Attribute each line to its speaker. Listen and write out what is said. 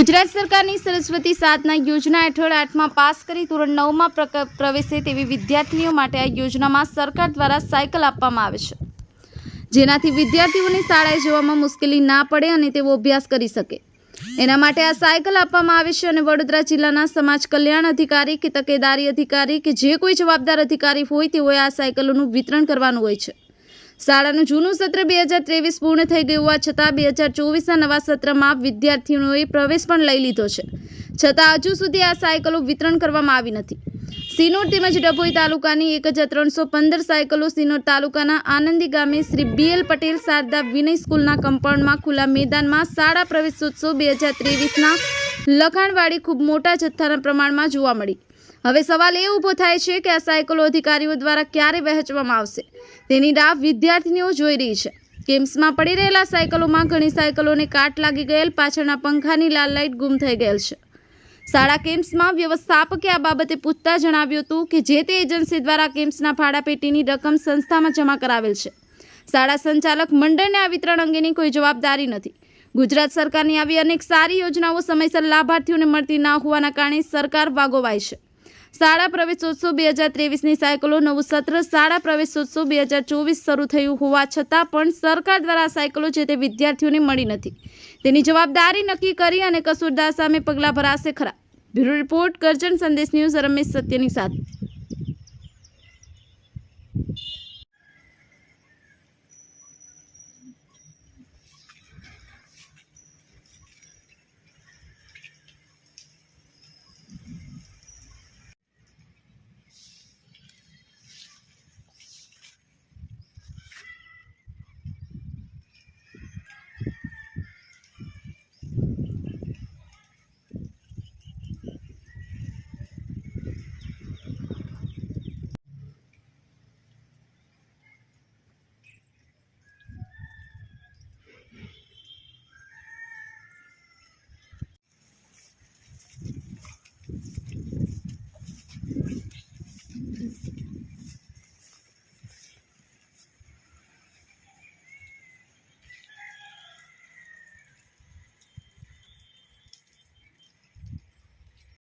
Speaker 1: ગુજરાત સરકારની સરસ્વતી સાધના યોજના હેઠળ આઠમાં પાસ કરી ધોરણ નવમાં પ્રવેશે તેવી વિદ્યાર્થીઓ માટે આ યોજનામાં સરકાર દ્વારા સાયકલ આપવામાં આવે છે. જેનાથી વિદ્યાર્થીઓને શાળાએ જવામાં મુશ્કેલી ના પડે અને તેઓ અભ્યાસ કરી શકે. એના માટે આ સાયકલ આપવામાં આવે છે અને વડોદરા જિલ્લાના સમાજ કલ્યાણ અધિકારી કે તકેદારી અધિકારી કે જે કોઈ જવાબદાર અધિકારી હોય તેઓએ આ સાયકલોનું વિતરણ કરવાનું હોય છે. શાળાનું જૂનું સત્ર બે હજાર ત્રેવીસ પૂર્ણ થઈ ગયું હોવા છતાં બે હજાર ચોવીસના નવા સત્રમાં વિદ્યાર્થીઓએ પ્રવેશ પણ લઈ લીધો છે. છતાં હજુ સુધી આ સાયકલો વિતરણ કરવામાં આવી નથી. સિનોર તેમજ ડભોઈ તાલુકાની એક હજાર ત્રણસો પંદર સાયકલો સિનોર તાલુકાના આનંદી ગામે શ્રી બી એલ પટેલ શારદા વિનય સ્કૂલના કમ્પાઉન્ડમાં ખુલ્લા મેદાનમાં શાળા પ્રવેશોત્સવ બે હજાર ત્રેવીસના લખાણવાળી ખૂબ મોટા જથ્થાના પ્રમાણમાં જોવા મળી. હવે સવાલ એ ઊભો થાય છે કે આ સાયકલો અધિકારીઓ દ્વારા ક્યારે વહેંચવામાં આવશે? તેની રાહ વિદ્યાર્થીનીઓ જોઈ રહી છે. કેમ્પ્સમાં પડી રહેલા સાયકલોમાં ઘણી સાયકલોને કાટ લાગી ગયેલ, પાછળના પંખાની લાલ લાઇટ ગુમ થઈ ગયેલ છે. શાળા કેમ્પ્સમાં વ્યવસ્થાપકે આ બાબતે પૂછતા જણાવ્યું હતું કે જે તે એજન્સી દ્વારા કેમ્પ્સના ભાડાપેટીની રકમ સંસ્થામાં જમા કરાવેલ છે. શાળા સંચાલક મંડળને આ વિતરણ અંગેની કોઈ જવાબદારી નથી. ગુજરાત સરકારની આવી અનેક સારી યોજનાઓ સમયસર લાભાર્થીઓને મળતી ના હોવાના કારણે સરકાર વાગોવાય છે. શાળા પ્રવેશોત્સવ બે હજાર ત્રેવીસની સાયકલો નવું સત્ર શાળા પ્રવેશોત્સવ બે હજાર ચોવીસ શરૂ થયું હોવા છતાં પણ સરકાર દ્વારા સાયકલો જે તે વિદ્યાર્થીઓને મળી નથી. તેની જવાબદારી નક્કી કરી અને કસૂરદાર સામે પગલાં ભરાશે ખરા. બ્યુરો રિપોર્ટ કરજણ સંદેશ ન્યૂઝ રમેશ સત્યની સાથે.